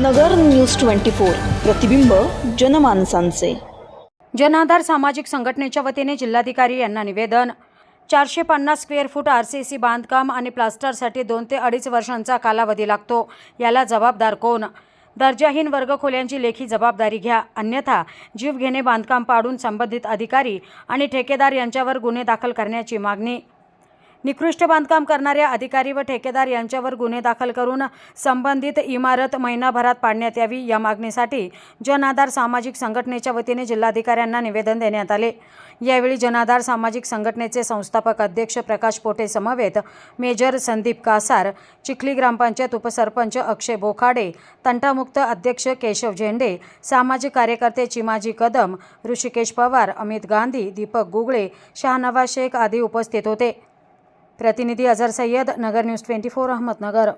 नगर news twenty four. प्रतिबिंब जनमानसांचे. जनाधार सामाजिक संघटनेच्या वतीने जिल्हाधिकारी यांना निवेदन. चारशे पन्नास square foot R C C बांधकाम आणि प्लास्टरसाठी दोन ते अडीच वर्षांचा कालावधी लागतो. याला जबाबदार कोण? दर्जाहीन वर्गखोल्यांची लेखी जबाबदारी घ्या. अन्यथा जीवघेणे बांधकाम पाडून संबंधित अधिकारी आणि ठेकेदार यांच्यावर गुन्हे दाखल करण्याची मागणी. निकृष्ट बांधकाम करणाऱ्या अधिकारी व ठेकेदार यांच्यावर गुन्हे दाखल करून संबंधित इमारत महिनाभरात पाडण्यात यावी या मागणीसाठी जनाधार सामाजिक संघटनेच्या वतीने जिल्हाधिकाऱ्यांना निवेदन देण्यात आले. यावेळी जनाधार सामाजिक संघटनेचे संस्थापक अध्यक्ष प्रकाश पोटे समवेत मेजर संदीप कासार चिखली ग्रामपंचायत उपसरपंच अक्षय बोखाडे तंटामुक्त अध्यक्ष केशव झेंडे सामाजिक कार्यकर्ते चिमाजी कदम ऋषिकेश पवार अमित गांधी दीपक गुगळे शहानवाज शेख आदी उपस्थित होते. प्रतिनिधी Azhar Sayyed Nagar news twenty four Ahmednagar.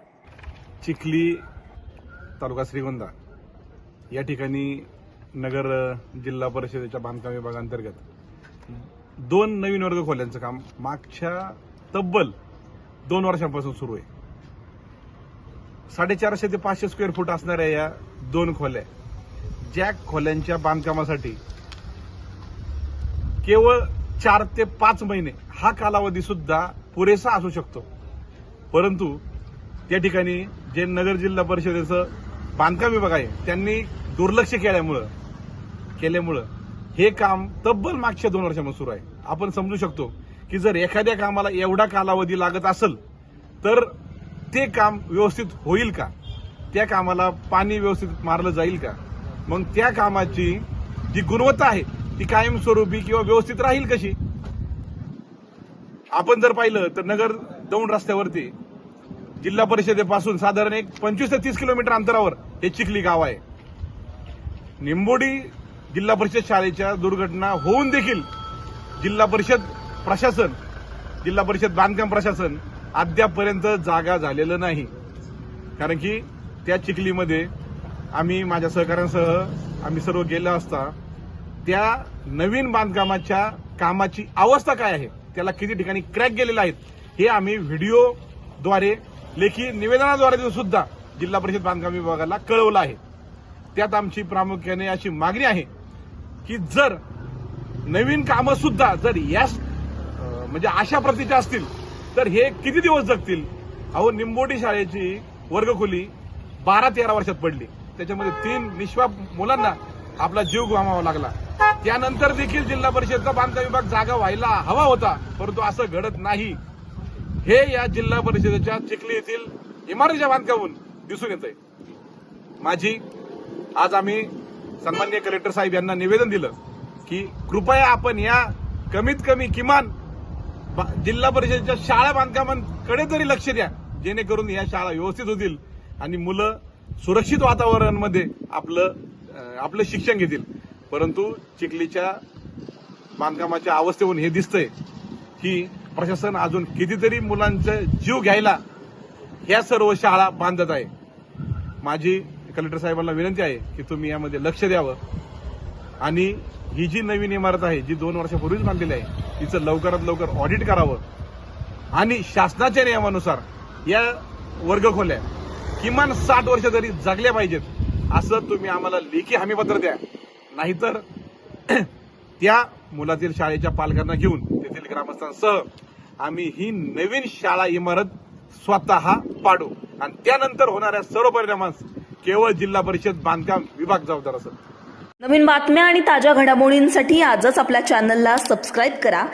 Chikhli taluka Shrigonda या ठिकाणी नगर जिल्हा परिषदेच्या बांधकाम विभागांतर्गत दोन नवीन वर्ग खोल्यांचं काम मागच्या तब्बल दोन वर्षांपासून सुरू आहे. साडेचारशे ते पाचशे स्क्वेअर फूट असणाऱ्या या दोन खोल्या ज्या खोल्यांच्या बांधकामासाठी केवळ चार ते पाच महिने हा कालावधी सुद्धा पुरेसा असू शकतो. परंतु त्या ठिकाणी जे नगर जिल्हा परिषदेचं बांधकाम विभाग आहे त्यांनी दुर्लक्ष केल्यामुळं केल्यामुळं हे काम तब्बल मागच्या दोन वर्षामध्ये सुरू आहे. आपण समजू शकतो की जर एखाद्या कामाला एवढा कालावधी लागत असेल तर ते काम व्यवस्थित होईल का? त्या कामाला पाणी व्यवस्थित मारलं जाईल का? मग त्या कामाची जी गुणवत्ता आहे ती कायमस्वरूपी किंवा व्यवस्थित राहील कशी? आपण जर पाहिलं तर नगर दौंड रस्त्यावरती जिल्हा परिषदेपासून साधारण एक पंचवीस ते तीस किलोमीटर अंतरावर हे चिखली गाव आहे. निंबोडी जिल्हा परिषद शाळेच्या दुर्घटना होऊन देखील जिल्हा परिषद प्रशासन जिल्हा परिषद बांधकाम प्रशासन अद्यापपर्यंत जागा झालेलं नाही. कारण की त्या चिखलीमध्ये आम्ही माझ्या सहकाऱ्यांसह आम्ही सर्व गेलो असता त्या नवीन बांधकामाच्या कामाची अवस्था काय आहे? त्याला किती ठिकाणी क्रॅक गेलेले आहेत हे आम्ही व्हिडिओद्वारे लेखी निवेदनाद्वारे सुद्धा जिल्हा परिषद बांधकाम विभागाला कळवलं आहे. त्यात आमची प्रामुख्याने अशी मागणी आहे की जर नवीन कामं सुद्धा जर याच म्हणजे अशा प्रतीच्या असतील तर हे किती दिवस जगतील? अहो निंबोडी शाळेची वर्गखोली बारा तेरा वर्षात पडली. त्याच्यामध्ये तीन निष्पाप मुलांना आपला जीव गमावा लागला. त्यानंतर देखील जिल्हा परिषदचा बांधकाम विभाग जागा व्हायला हवा होता परंतु असं घडत नाही. हे या जिल्हा परिषदेच्या चिखली येथील इमारतीच्या बांधकामून दिसून येत आहे माझी आज आम्ही सन्मान्य कलेक्टर साहेब यांना निवेदन दिलं की कृपया आपण या कमीत कमी किमान जिल्हा परिषदेच्या शाळा बांधकामांकडे तरी लक्ष द्या जेणेकरून या शाळा व्यवस्थित होतील आणि मुलं सुरक्षित वातावरणामध्ये आपलं आपलं शिक्षण घेतील. परंतु चिखलीच्या बांधकामाच्या अवस्थेवरून हे दिसतंय की प्रशासन अजून कितीतरी मुलांचा जीव घ्यायला ह्या सर्व शाळा बांधत आहे. माझी कलेक्टर साहेबांना विनंती आहे की तुम्ही यामध्ये लक्ष द्यावं. आणि ही जी नवीन इमारत आहे जी दोन वर्षापूर्वीच बांधलेली आहे तिचं लवकरात लवकर ऑडिट करावं. आणि शासनाच्या नियमानुसार या वर्गखोल्या किमान साठ वर्ष तरी जगल्या पाहिजेत असं तुम्ही आम्हाला लेखी हमीपत्र द्या. नाहीतर त्या मुलातील शाळेच्या पालकांना घेऊन तेथील ग्रामस्थांसह आम्ही ही नवीन शाळा इमारत स्वतः पाडू. आणि त्यानंतर होणाऱ्या सर्व परिणामास केवळ जिल्हा परिषद बांधकाम विभाग जबाबदार असेल. नवीन बातम्या आणि ताज्या घडामोडींसाठी आजच आपल्या चॅनलला सबस्क्राईब करा.